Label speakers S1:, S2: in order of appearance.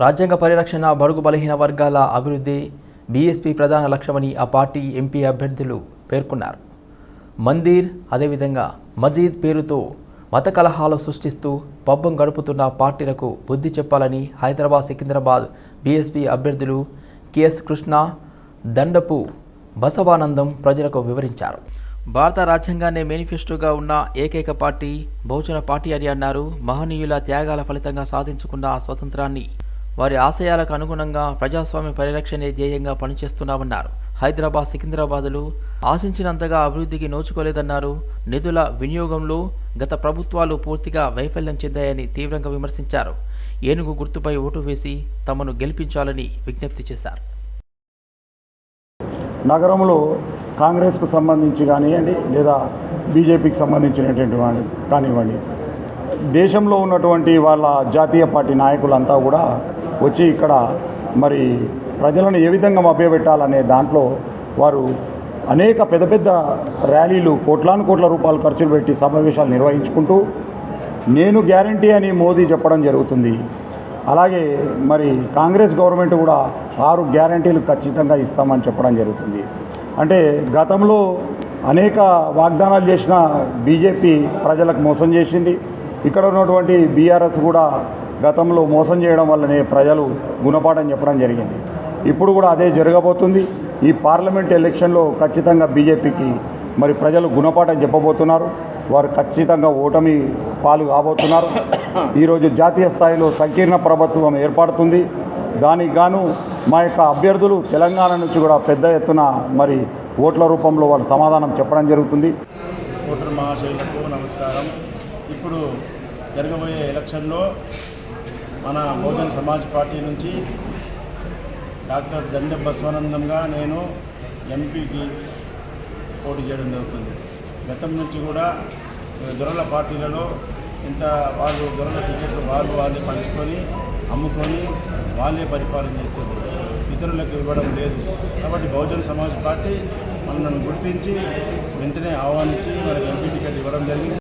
S1: రాజ్యాంగ పరిరక్షణ బడుగు బలహీన వర్గాల అభివృద్ధి బీఎస్పీ ప్రధాన లక్ష్యమని ఆ పార్టీ ఎంపీ అభ్యర్థులు పేర్కొన్నారు. మందిర్ అదేవిధంగా మజీద్ పేరుతో మత కలహాలు సృష్టిస్తూ పబ్బం గడుపుతున్న పార్టీలకు బుద్ధి చెప్పాలని హైదరాబాద్ సికింద్రాబాద్ బీఎస్పీ అభ్యర్థులు కెఎస్ కృష్ణ దండపు బసవానందం ప్రజలకు వివరించారు. భారత రాజ్యాంగాన్ని మేనిఫెస్టోగా ఉన్న ఏకైక పార్టీ బహుజన పార్టీ అని అన్నారు. మహనీయుల త్యాగాల ఫలితంగా సాధించుకున్న ఆ స్వతంత్రాన్ని వారి ఆశయాలకు అనుగుణంగా ప్రజాస్వామ్య పరిరక్షణే ధ్యేయంగా పనిచేస్తున్నామన్నారు. హైదరాబాద్ సికింద్రాబాదులు ఆశించినంతగా అభివృద్ధికి నోచుకోలేదన్నారు. నిధుల వినియోగంలో గత ప్రభుత్వాలు పూర్తిగా వైఫల్యం చెందాయని తీవ్రంగా విమర్శించారు. ఏనుగు గుర్తుపై ఓటు వేసి తమను గెలిపించాలని విజ్ఞప్తి చేశారు.
S2: నగరంలో కాంగ్రెస్కు సంబంధించి కానివ్వండి లేదా బీజేపీకి సంబంధించినటువంటి వాడి కానివ్వండి. దేశంలో ఉన్నటువంటి వాళ్ళ జాతీయ పార్టీ నాయకులంతా కూడా వచ్చి ఇక్కడ మరి ప్రజలను ఏ విధంగా మభ్యపెట్టాలనే దాంట్లో వారు అనేక పెద్ద పెద్ద ర్యాలీలు కోట్లాను కోట్ల రూపాయలు ఖర్చులు పెట్టి సమావేశాలు నిర్వహించుకుంటూ నేను గ్యారంటీ అని మోదీ చెప్పడం జరుగుతుంది. అలాగే మరి కాంగ్రెస్ గవర్నమెంట్ కూడా ఆరు గ్యారంటీలు ఖచ్చితంగా ఇస్తామని చెప్పడం జరుగుతుంది. అంటే గతంలో అనేక వాగ్దానాలు చేసిన బీజేపీ ప్రజలకు మోసం చేసింది. ఇక్కడ ఉన్నటువంటి బీఆర్ఎస్ కూడా గతంలో మోసం చేయడం వల్లనే ప్రజలు గుణపాఠం చెప్పడం జరిగింది. ఇప్పుడు కూడా అదే జరగబోతుంది. ఈ పార్లమెంట్ ఎలక్షన్లో ఖచ్చితంగా బీజేపీకి మరి ప్రజలు గుణపాఠం చెప్పబోతున్నారు. వారు ఖచ్చితంగా ఓటమి పాలు కాబోతున్నారు. ఈరోజు జాతీయ స్థాయిలో సంకీర్ణ ప్రభుత్వం ఏర్పడుతుంది. దానికి గాను మా యొక్క అభ్యర్థులు తెలంగాణ నుంచి కూడా పెద్ద ఎత్తున మరి ఓట్ల రూపంలో వాళ్ళు సమాధానం చెప్పడం జరుగుతుంది.
S3: ఓటర్ మహాశైలకు నమస్కారం. ఇప్పుడు జరగబోయే ఎలక్షన్లో మన బహుజన సమాజ్ పార్టీ నుంచి డాక్టర్ దండ బసవానందంగా నేను ఎంపీకి పోటీ చేయడం జరుగుతుంది. గతం నుంచి కూడా దొరల పార్టీలలో ఇంత వాళ్ళు దొరల టికెట్లు వాళ్ళు వాళ్ళే పంచుకొని అమ్ముకొని వాళ్ళే పరిపాలన చేస్తుంది ఇతరులకు ఇవ్వడం లేదు. కాబట్టి బహుజన సమాజ్ పార్టీ మనల్ని గుర్తించి వెంటనే ఆహ్వానించి మనకు ఎంపీ టికెట్ ఇవ్వడం జరిగింది.